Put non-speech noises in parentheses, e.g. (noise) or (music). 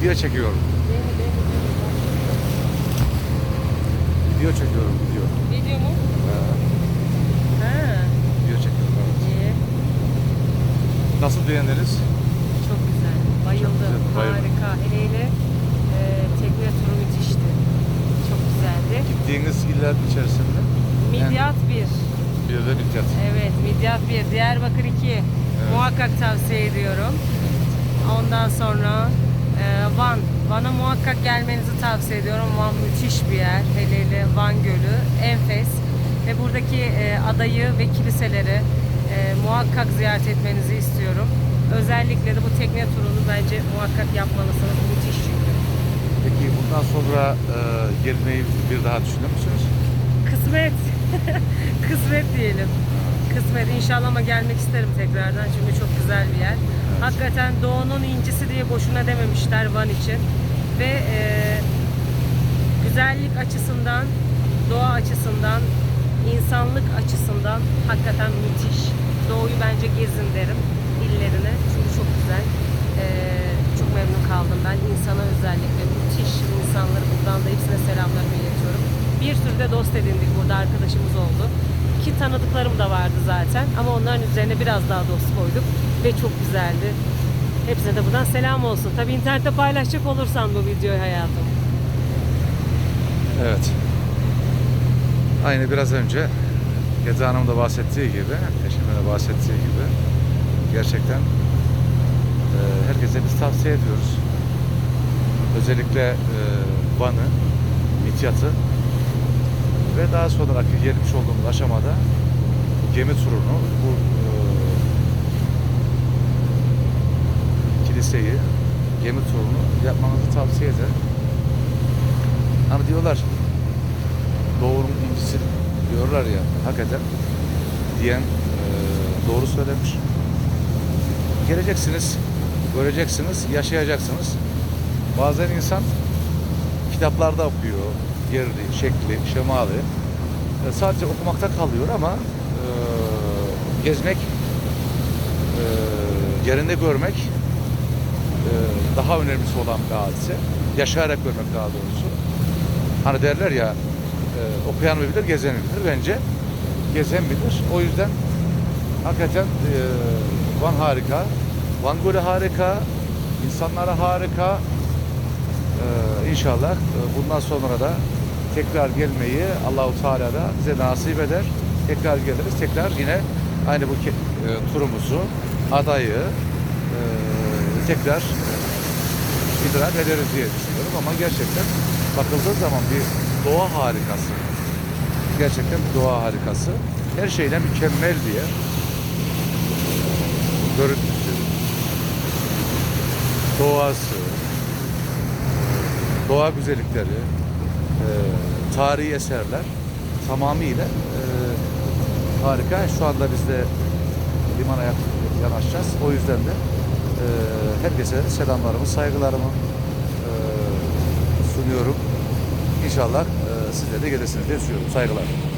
Video çekiyorum. Video çekiyorum video. Video mu? Ha, Ha, video çekiyorum. evet. iyi. Nasıl beğendiniz? Çok güzel. Bayıldım. Çok güzel, bayıldım. Harika. Hele hele e, tekne turu müthişti. Çok güzeldi. Gittiğiniz iller içerisinde Midyat 1. bir de Midyat. Evet, Midyat 1. Diyarbakır 2. Muhakkak tavsiye ediyorum. Ondan sonra. Van'a muhakkak gelmenizi tavsiye ediyorum. Van müthiş bir yer. Hele hele Van Gölü. Enfes. Ve buradaki e, adayı ve kiliseleri e, muhakkak ziyaret etmenizi istiyorum. Özellikle de bu tekne turunu bence muhakkak yapmalısınız. Müthiş çünkü. Peki bundan sonra e, gelmeyi bir daha düşünüyor musunuz? Kısmet. (laughs) Kısmet diyelim. Kısmet. İnşallah ama gelmek isterim tekrardan çünkü çok güzel bir yer. Hakikaten doğunun incisi diye boşuna dememişler Van için. Ve e, güzellik açısından, doğa açısından, insanlık açısından hakikaten müthiş. Doğuyu bence gezin derim illerini. Çünkü çok güzel. E, çok memnun kaldım ben. İnsana özellikle müthiş insanları buradan da hepsine selamlarımı iletiyorum. Bir sürü de dost edindik burada arkadaşımız oldu. Ki tanıdıklarım da vardı zaten ama onların üzerine biraz daha dost koyduk ve çok güzeldi. Hepsine de buradan selam olsun. Tabii internette paylaşacak olursan bu videoyu hayatım. Evet. Aynı biraz önce Geza Hanım da bahsettiği gibi, eşimin de bahsettiği gibi gerçekten e, herkese biz tavsiye ediyoruz. Özellikle e, Van'ı, Midyat'ı ve daha sonraki gelmiş olduğumuz aşamada gemi turunu, bu kiliseyi, gemi turunu yapmanızı tavsiye ederim. Hani diyorlar doğunun incisi diyorlar ya hakikaten diyen e, doğru söylemiş. Geleceksiniz, göreceksiniz, yaşayacaksınız. Bazen insan kitaplarda okuyor, yerini, şekli, şemali. E, sadece okumakta kalıyor ama e, gezmek, e, yerinde görmek daha önemlisi olan bir hadise. Yaşayarak görmek daha doğrusu. Hani derler ya e, okuyan mı bilir, gezen bilir? Bence gezen bilir. O yüzden hakikaten e, Van harika. Van Gölü harika. insanlara harika. E, inşallah e, bundan sonra da tekrar gelmeyi Allahu Teala da bize nasip eder. Tekrar geliriz. Tekrar yine aynı bu e, turumuzu, adayı e, tekrar idrak ederiz diye düşünüyorum ama gerçekten bakıldığı zaman bir doğa harikası. Gerçekten bir doğa harikası. Her şeyle mükemmel bir yer. Görüntüsü, doğası, doğa güzellikleri, e, tarihi eserler tamamıyla e, harika. Şu anda biz de limana yak- yanaşacağız. O yüzden de herkese selamlarımı, saygılarımı e, sunuyorum. İnşallah e, sizler de gelirsiniz diye düşünüyorum. Saygılar.